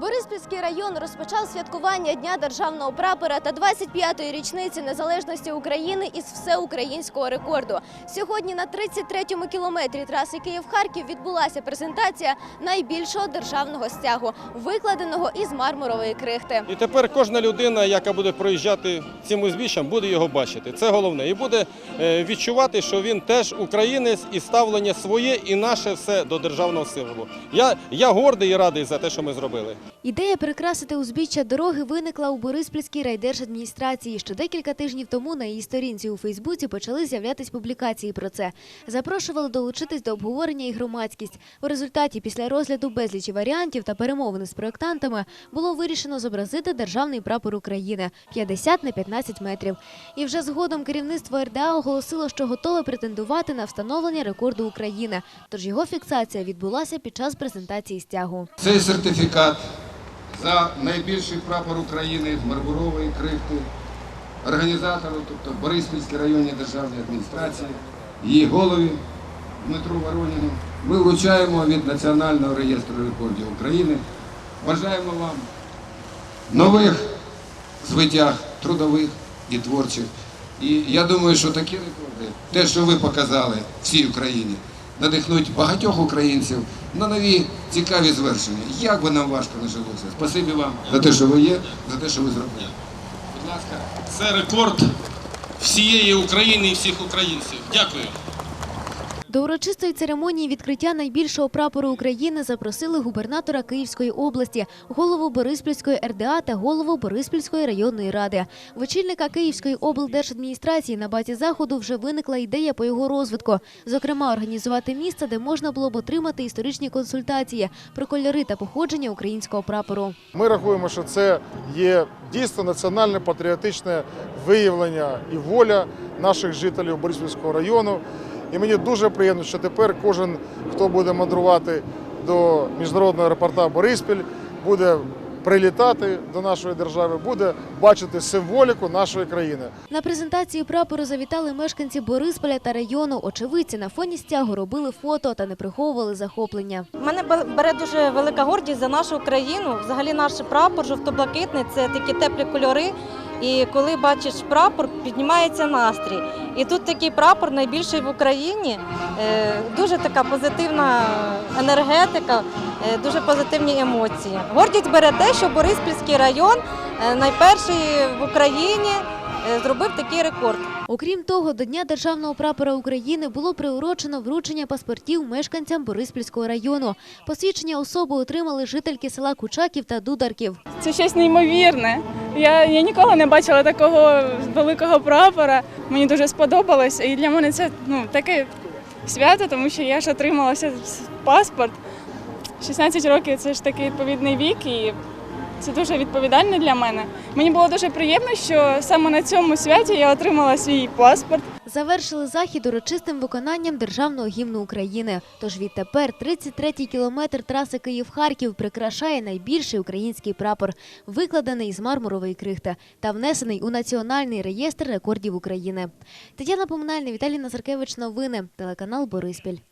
Бориспільський район розпочав святкування Дня державного прапора та 25-ї річниці незалежності України із всеукраїнського рекорду. Сьогодні на 33-му кілометрі траси Київ-Харків відбулася презентація найбільшого державного стягу, викладеного із мармурової крихти. І тепер кожна людина, яка буде проїжджати цим узбіччям, буде його бачити. Це головне. І буде е, відчувати, що він теж українець і ставлення своє і наше все до державного символу. Я, я гордий і радий за те, що ми зробили. Ідея перекрасити узбіччя дороги виникла у Бориспільській райдержадміністрації. Ще декілька тижнів тому на її сторінці у Фейсбуці почали з'являтись публікації про це. Запрошували долучитись до обговорення і громадськість. У результаті, після розгляду безлічі варіантів та перемовини з проєктантами, було вирішено зобразити державний прапор України 50 на 15 метрів. І вже згодом керівництво РДА оголосило, що готове претендувати на встановлення рекорду України. Тож його фіксація відбулася під час презентації стягу. Цей сертифікат за найбільший прапор України з мармурової крихти організатору, тобто Бориспільській районній державній адміністрації, її голові Дмитру Вороніну. Ми вручаємо від Національного реєстру рекордів України. Бажаємо вам нових звитяг трудових і творчих. І я думаю, що такі рекорди, те, що ви показали всій Україні, надихнуть багатьох українців на нові цікаві звершення. Як би нам важко не жилося. Спасибі вам за те, що ви є, за те, що ви зробили. Будь ласка. Це рекорд всієї України і всіх українців. Дякую. До урочистої церемонії відкриття найбільшого прапору України запросили губернатора Київської області, голову Бориспільської РДА та голову Бориспільської районної ради. В очільника Київської облдержадміністрації на базі заходу вже виникла ідея по його розвитку. Зокрема, організувати місце, де можна було б отримати історичні консультації про кольори та походження українського прапору. Ми рахуємо, що це є дійсно національне патріотичне виявлення і воля наших жителів Бориспільського району. І мені дуже приємно, що тепер кожен, хто буде мандрувати до міжнародного аеропорта Бориспіль, буде прилітати до нашої держави, буде бачити символіку нашої країни. На презентації прапору завітали мешканці Борисполя та району. Очевидці на фоні стягу робили фото та не приховували захоплення. Мене бе- бере дуже велика гордість за нашу країну. Взагалі наш прапор жовто-блакитний це такі теплі кольори. І коли бачиш прапор, піднімається настрій. І тут такий прапор найбільший в Україні. Е, Дуже така позитивна енергетика, е, дуже позитивні емоції. Гордість бере те, що Бориспільський район е, найперший в Україні зробив такий рекорд. Окрім того, до Дня державного прапора України було приурочено вручення паспортів мешканцям Бориспільського району. Посвідчення особи отримали жительки села Кучаків та Дударків. Це щось неймовірне. Я, я ніколи не бачила такого великого прапора. Мені дуже сподобалось. І для мене це ну, таке свято, тому що я ж отрималася паспорт. 16 років це ж такий відповідний вік, і це дуже відповідально для мене. Мені було дуже приємно, що саме на цьому святі я отримала свій паспорт. Завершили захід урочистим виконанням державного гімну України. Тож відтепер 33-й кілометр траси Київ-Харків прикрашає найбільший український прапор, викладений з мармурової крихти та внесений у національний реєстр рекордів України. Тетяна Поминальна, Віталій Назаркевич. Новини. Телеканал Бориспіль.